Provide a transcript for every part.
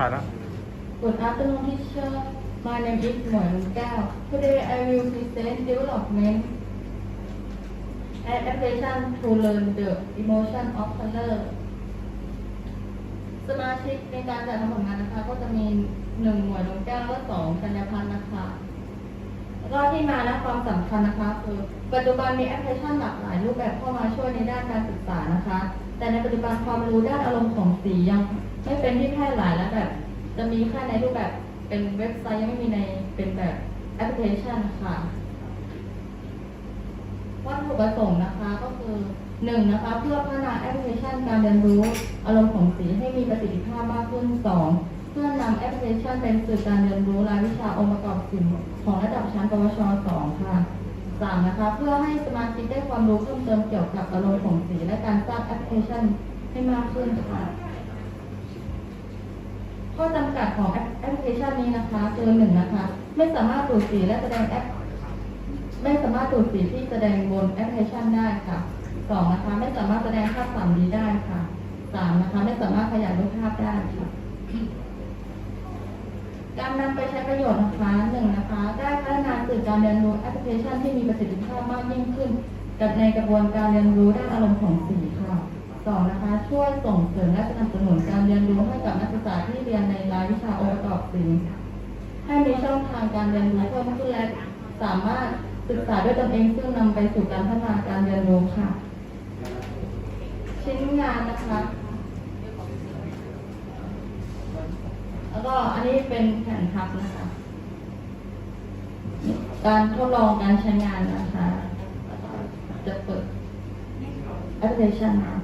ถ่ายแล้ว Good afternoon, teacher. My name is Moy Gao. Today I will present development and application to learn the emotion of color. สมาชิกในการจัดทำผลงานนะคะ ก็จะมีหนึ่งหน่วยดวงแก้วและสองกัญญาพันธ์นะคะ แล้วก็ที่มาและความสำคัญนะคะ คือ ปัจจุบันมีแอปพลิเคชันหลากหลายรูปแบบเข้ามาช่วยในด้านการศึกษานะคะ แต่ในปัจจุบันความรู้ด้านอารมณ์ของสียังไม่เป็นที่แพร่หลายและแบบ จะมีแค่ในรูปแบบเป็นเว็บไซต์ยังไม่มีในเป็นแบบแอปพลิเคชันค่ะวัตถุประสงค์นะคะก็คือหนึ่งนะคะเพื่อพัฒนาแอปพลิเคชันการเรียนรู้อารมณ์ของสีให้มีประสิทธิภาพมากขึ้นสองเพื่อนำแอปพลิเคชันเป็นสื่อการเรียนรู้รายวิชาองค์ประกอบสิ่งของระดับชั้นปวชสองค่ะ สามนะคะ เพื่อให้สมาชิกได้ความรู้เพิ่มเติมเกี่ยวกับอารมณ์ของสีและการสร้างแอปพลิเคชันให้มากขึ้นค่ะข้อจำกัดของแอปพลิเคชันนี้นะคะคือหนึ่งนะคะ ไม่สามารถดูดสีและแสดงแอป ไม่สามารถดูดสีที่แสดงบนแอปพลิเคชันได้ค่ะสองนะคะ ไม่สามารถแสดงภาพ 3D ได้ค่ะสามนะคะ ไม่สามารถขยายรูปภาพได้ค่ะ การนำไปใช้ประโยชน์นะคะหนึ่งนะคะ ได้พัฒนาสื่อการเรียนรู้แอปพลิเคชันที่มีประสิทธิภาพมากยิ่งขึ้น กับในกระบวนการเรียนรู้ด้านอารมณ์ของสีค่ะสองนะคะ ช่วยส่งเสริมและสนับสนุนการเรียนรู้ให้กับนักศึกษาที่เรียนในรายวิชาองค์ประกอบสีให้มีช่องทางการเรียนรู้เพิ่มขึ้นและสามารถศึกษาด้วยตนเองซึ่งนำไปสู่การพัฒนาการเรียนรู้ค่ะ ชิ้นงานนะคะ แล้วก็อันนี้เป็นแผนทับนะคะ การทดลองการใช้งานนะคะ จะเปิดแอปพลิเคชันนะ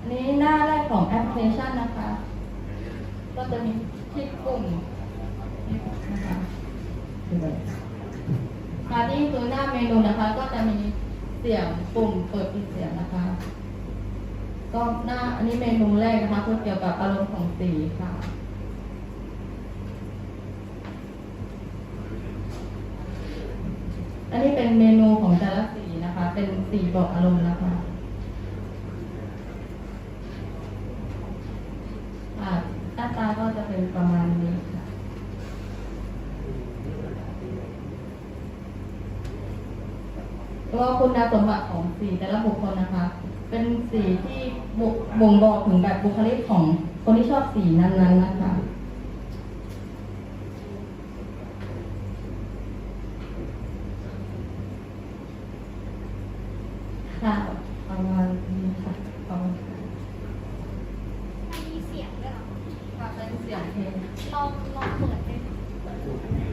อันนี้หน้าแรก เคชันนะคะ ก็จะมีคลิกปุ่มนะคะค่ะนี่คือหน้าเมนูนะคะ ก็จะมีเสียงปุ่มเปิดปิดเสียงนะคะ ก็หน้าอันนี้เมนูแรกนะคะคือเกี่ยวกับอารมณ์ของสีค่ะ อันนี้เป็นเมนูของแต่ละสีนะคะ เป็นสีบอกอารมณ์นะคะ อ่าหน้า ตาก็จะเป็นประมาณนี้ค่ะตัวคุณสมบัติของสีแต่ละบุคคลนะคะ เป็นสีที่บ่งบอกถึงแบบบุคลิกของคนที่ชอบสีนั้นๆนะคะ ค่ะประมาณนี้ค่ะประมาณค่ะ ลองลองเปิดให้ดู